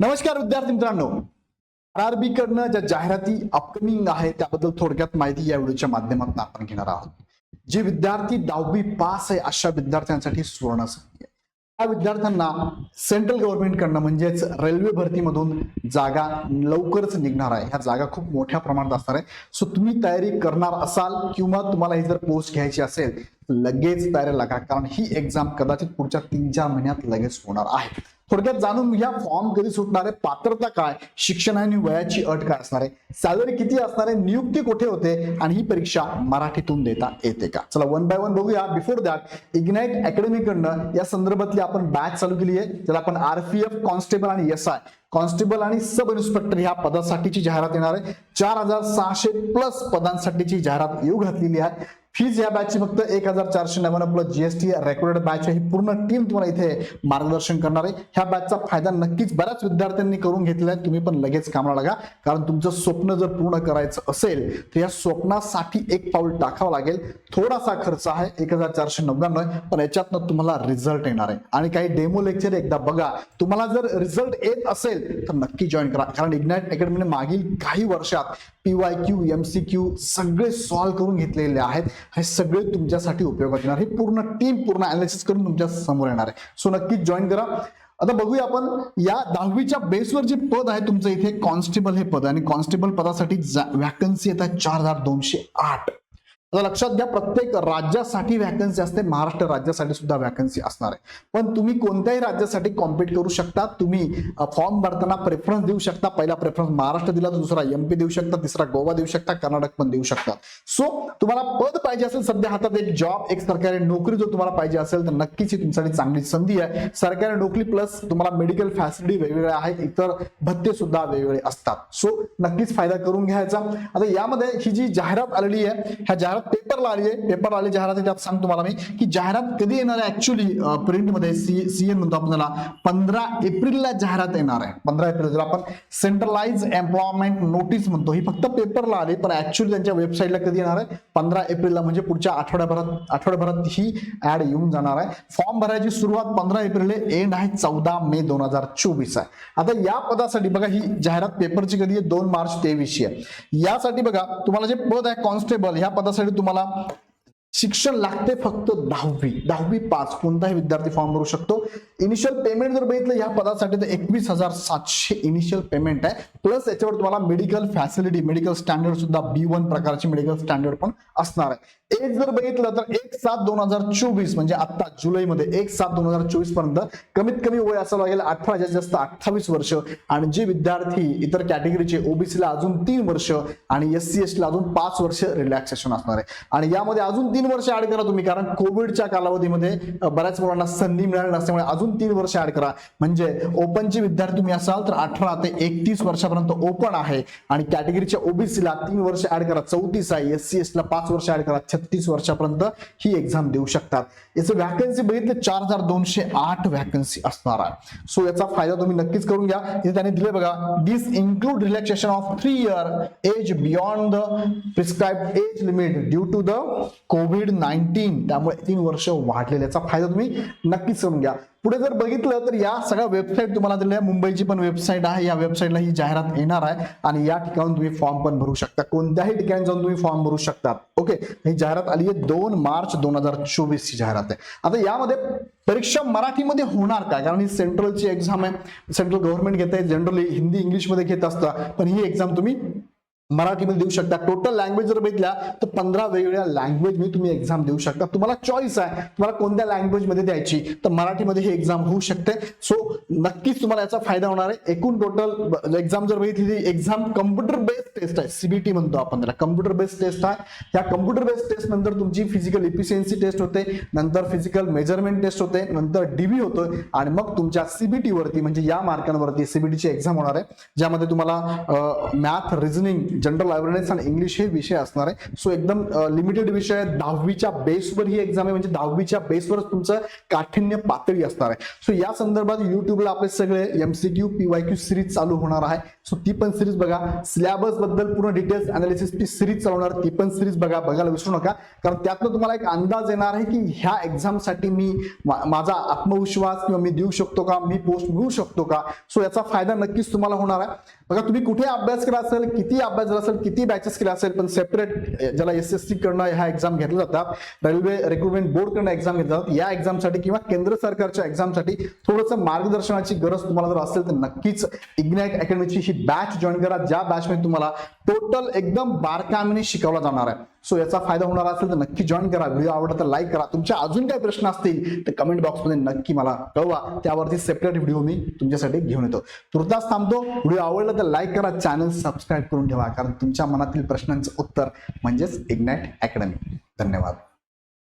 नमस्कार विद्यार्थी मित्रांनो. आर बी कडनं ज्या जाहिराती अपकमिंग आहे त्याबद्दल थोडक्यात माहिती या व्हिडिओच्या माध्यमातून आपण घेणार आहोत. जे विद्यार्थी दहावी पास आहे अशा विद्यार्थ्यांसाठी सुवर्ण संधी त्या विद्यार्थ्यांना सेंट्रल गव्हर्नमेंट कडनं म्हणजेच रेल्वे भरतीमधून जागा लवकरच निघणार आहे. ह्या जागा खूप मोठ्या प्रमाणात असणार आहे. सो तुम्ही तयारी करणार असाल किंवा तुम्हाला ही जर पोस्ट घ्यायची असेल लगेच तयारी लागा. कारण ही एक्झाम कदाचित पुढच्या तीन चार महिन्यात लगेच होणार आहे. थोडक्यात जाणून घ्या फॉर्म कधी सुटणार आहे पात्रता काय शिक्षण आणि वयाची अट काय असणार आहे सॅलरी किती असणार आहे नियुक्ती कुठे होते आणि ही परीक्षा मराठीतून देता येते का? चला वन बाय वन बघूया. बिफोर दॅट इग्नाइट अकॅडमीकडनं या संदर्भातली आपण बॅच चालू केली आहे ज्याला आपण आरपीएफ कॉन्स्टेबल आणि एस आय कॉन्स्टेबल आणि सब इन्स्पेक्टर ह्या पदासाठीची जाहिरात येणार आहे. चार हजार सहाशे प्लस पदांसाठीची जाहिरात येऊ घातलेली आहे. फीज या बॅचची फक्त एक हजार चारशे नव्याण्णव प्लस जीएसटी रेकॉर्डेड बॅच आहे. ही पूर्ण टीम तुम्हाला इथे मार्गदर्शन करणार आहे. ह्या बॅचचा फायदा नक्कीच बऱ्याच विद्यार्थ्यांनी करून घेतलेला आहे. तुम्ही पण लगेच कामाला लागा. कारण तुमचं स्वप्न जर पूर्ण करायचं असेल तर या स्वप्नासाठी एक पाऊल टाकावं लागेल. थोडासा खर्च आहे एक हजार चारशे नव्याण्णव पण याच्यातनं तुम्हाला रिझल्ट येणार आहे. आणि काही डेमो लेक्चर एकदा बघा. तुम्हाला जर रिझल्ट येत असेल तर नक्की जॉईन करा. कारण इग्नाइट अकॅडमीने मागील काही वर्षात PY Q M C Q सगळे सॉल्व्ह करून घेतलेले आहेत. हे सगळे तुमच्यासाठी उपयोगात येणार. हे पूर्ण टीम पूर्ण अनालिसिस करून तुमच्यासमोर येणार आहे. सो नक्कीच जॉईन करा. आता बघूया आपण या दहावीच्या बेसवर जे पद आहे तुमचं इथे कॉन्स्टेबल हे पद आणि कॉन्स्टेबल पदासाठी व्हॅकन्सी येतात चार हजार दोनशे आठ. लक्षात घ्या प्रत्येक राज्यासाठी व्हॅकन्सी असते. महाराष्ट्र राज्यासाठी सुद्धा व्हॅकन्सी असणार आहे. पण तुम्ही कोणत्याही राज्यासाठी कॉम्पिट करू शकता. तुम्ही फॉर्म भरताना प्रेफरन्स देऊ शकता. पहिला प्रेफरन्स महाराष्ट्र दिला तर दुसरा एमपी देऊ शकता. तिसरा गोवा देऊ शकता. कर्नाटक पण देऊ शकता. सो तुम्हाला पद पाहिजे असेल सध्या हातात एक जॉब एक सरकारी नोकरी जर तुम्हाला पाहिजे असेल तर नक्कीच ही तुमच्यासाठी चांगली संधी आहे. सरकारी नोकरी प्लस तुम्हाला मेडिकल फॅसिलिटी वेगवेगळ्या आहेत. इतर भत्ते सुद्धा वेगवेगळे असतात. सो नक्कीच फायदा करून घ्यायचा. आता यामध्ये ही जी जाहिरात आलेली आहे ह्या जाहिरात पेपरला आली आहे. पेपरला आली जाहिरात आहे, त्यात सांगतो तुम्हाला मी की जाहिरात कधी येणार आहे? ऍक्च्युली प्रिंटमध्ये सी सी एन म्हणतो आपण त्याला. पंधरा एप्रिलला जाहिरात येणार आहे. पंधरा एप्रिल जर आपण सेंट्रलाइज एम्प्लॉयमेंट नोटीस म्हणतो ही फक्त पेपरला आली पण ऍक्च्युअली त्यांच्या वेबसाईटला कधी येणार आहे? पंधरा एप्रिलला म्हणजे पुढच्या आठवड्याभरात आठवड्याभरात ही ऍड येऊन जाणार आहे. फॉर्म भरायची सुरुवात पंधरा एप्रिल एंड आहे चौदा मे दोन हजार चोवीस आहे. आता या पदासाठी बघा ही जाहिरात पेपरची कधी आहे? दोन मार्च तेवीसची आहे. यासाठी बघा तुम्हाला जे पद आहे कॉन्स्टेबल ह्या पदासाठी तुम्हाला शिक्षण लागते फक्त दहावी. दहावी पाच कोणताही विद्यार्थी फॉर्म भरू शकतो. इनिशियल पेमेंट जर बघितलं या पदासाठी तर एकवीस हजार सातशे इनिशियल पेमेंट आहे. प्लस याच्यावर तुम्हाला मेडिकल फॅसिलिटी मेडिकल स्टँडर्ड सुद्धा बी वन प्रकारची मेडिकल स्टँडर्ड पण असणार आहे. एज जर बघितलं तर एक सात दोन हजार चोवीस म्हणजे आता जुलैमध्ये एक सात दोन हजार चोवीसपर्यंत कमीत कमी वय असावं लागेल अठरा जास्त अठ्ठावीस वर्ष. आणि जे विद्यार्थी इतर कॅटेगरीचे ओबीसीला अजून तीन वर्ष आणि एस सी एस ला अजून पाच वर्ष रिलॅक्सेशन असणार आहे. आणि यामध्ये अजून तीन वर्ष ऍड करा तुम्ही कारण कोविडच्या कालावधीमध्ये बऱ्याच मुलांना संधी मिळाली नसल्यामुळे अजून तीन वर्ष ऍड करा. म्हणजे ओपनचे विद्यार्थी तुम्ही असाल तर अठरा ते एकतीस वर्षापर्यंत ओपन आहे. आणि कॅटेगरीच्या ओबीसीला तीन वर्ष ऍड करा. चौतीस आहे. एस सी एसला पाच वर्ष ऍड करा. छत्तीस वर्षापर्यंत ही एक्झाम देऊ शकतात. याचं व्हॅकन्सी बघितलं चार हजार दोनशे आठ व्हॅकन्सी असणार आहे. सो याचा फायदा तुम्ही नक्कीच करून घ्या. इथे त्यांनी दिले बघा this include relaxation of three year age beyond the prescribe age limit due to the COVID nineteen त्यामुळे तीन वर्ष वाढलेल्याचा फायदा तुम्ही नक्कीच करून घ्या. पुढे जर बघितलं तर या सगळ्या वेबसाईट तुम्हाला दिल्या मुंबईची पण वेबसाईट आहे. या वेबसाईटला ही जाहिरात येणार आहे. आणि या ठिकाणी तुम्ही फॉर्म पण भरू शकता. कोणत्याही ठिकाणी जाऊन तुम्ही फॉर्म भरू शकता. ओके ही जाहिरात आली आहे दोन मार्च दोन हजार चोवीस ची जाहिरात आहे. आता यामध्ये परीक्षा मराठीमध्ये होणार काय? कारण ही सेंट्रलची एक्झाम आहे. सेंट्रल गव्हर्नमेंट घेत आहे जनरली हिंदी इंग्लिशमध्ये घेत असता. पण ही एक्झाम तुम्ही मराठीमध्ये देऊ शकता. टोटल लँग्वेज जर बघितल्या तर पंधरा वेगवेगळ्या लँग्वेजमध्ये तुम्ही एक्झाम देऊ शकता. तुम्हाला चॉईस आहे. तुम्हाला कोणत्या लँग्वेजमध्ये द्यायची? तर मराठीमध्ये ही एक्झाम होऊ शकते. सो नक्कीच तुम्हाला याचा फायदा होणार आहे. एकूण टोटल एक्झाम जर बघितली एक्झाम कम्प्युटर बेस्ड टेस्ट आहे. सीबीटी म्हणतो आपण त्याला. कम्प्युटर बेस्ड टेस्ट आहे. या कम्प्युटर बेस्ड टेस्ट नंतर तुमची फिजिकल इफिशियन्सी टेस्ट होते. नंतर फिजिकल मेजरमेंट टेस्ट होते. नंतर डीबी होतो आणि मग तुमच्या सीबीटी वरती म्हणजे या मार्कांवरती सीबीटीची एक्झाम होणार आहे. ज्यामध्ये तुम्हाला मॅथ रिझनिंग जनरल अवेअरनेस आणि इंग्लिश हे विषय असणार आहे. सो एकदम लिमिटेड विषय आहे. दहावीच्या बेसवर ही एक्झाम आहे. म्हणजे दहावीच्या बेसवरच तुमचं काठिण्य पातळी असणार आहे. सो या संदर्भात युट्यूबला आपले सगळे एमसीक्यू पीवायक्यू सिरीज चालू होणार आहे. सो ती पण सिरीज बघा. सिलेबसबद्दल पूर्ण डिटेल्स अनालिसिस ती सिरीज चालवणार ती पण सिरीज बघा. बघायला विसरू नका. कारण त्यातनं तुम्हाला एक अंदाज येणार आहे की ह्या एक्झामसाठी मी माझा आत्मविश्वास किंवा मी देऊ शकतो का? मी पोस्ट मिळू शकतो का? सो याचा फायदा नक्कीच तुम्हाला होणार आहे. बघा तुम्ही कुठे अभ्यास केला असेल किती अभ्यास झाला असेल किती बॅचेस केला असेल पण सेपरेट ज्याला एस एस सी कडनं ह्या एक्झाम घेतल्या जातात रेल्वे रिक्रुटमेंट बोर्ड कडनं एक्झाम घेतल्या जातात या एक्झामसाठी किंवा केंद्र सरकारच्या एक्झामसाठी थोडंसं मार्गदर्शनाची गरज तुम्हाला जर असेल तर नक्कीच इग्नाइट अकॅडमीची ही बॅच जॉईन करा. ज्या बॅचमध्ये तुम्हाला टोटल एकदम बारकामीने शिकवला जाणार आहे. सो याचा फायदा होणार असेल तर नक्की जॉईन करा. व्हिडिओ आवडला तर लाईक करा. तुमच्या अजून काही प्रश्न असतील तर कमेंट बॉक्समध्ये नक्की मला कळवा. त्यावरती सेपरेट व्हिडिओ मी तुमच्यासाठी घेऊन येतो. तुर्तास थांबतो. व्हिडिओ आवडला तर लाईक करा चॅनल सबस्क्राईब करून ठेवा कारण तुमच्या मनातील प्रश्नांचं उत्तर म्हणजेच इग्नॅट अकॅडमी धन्यवाद.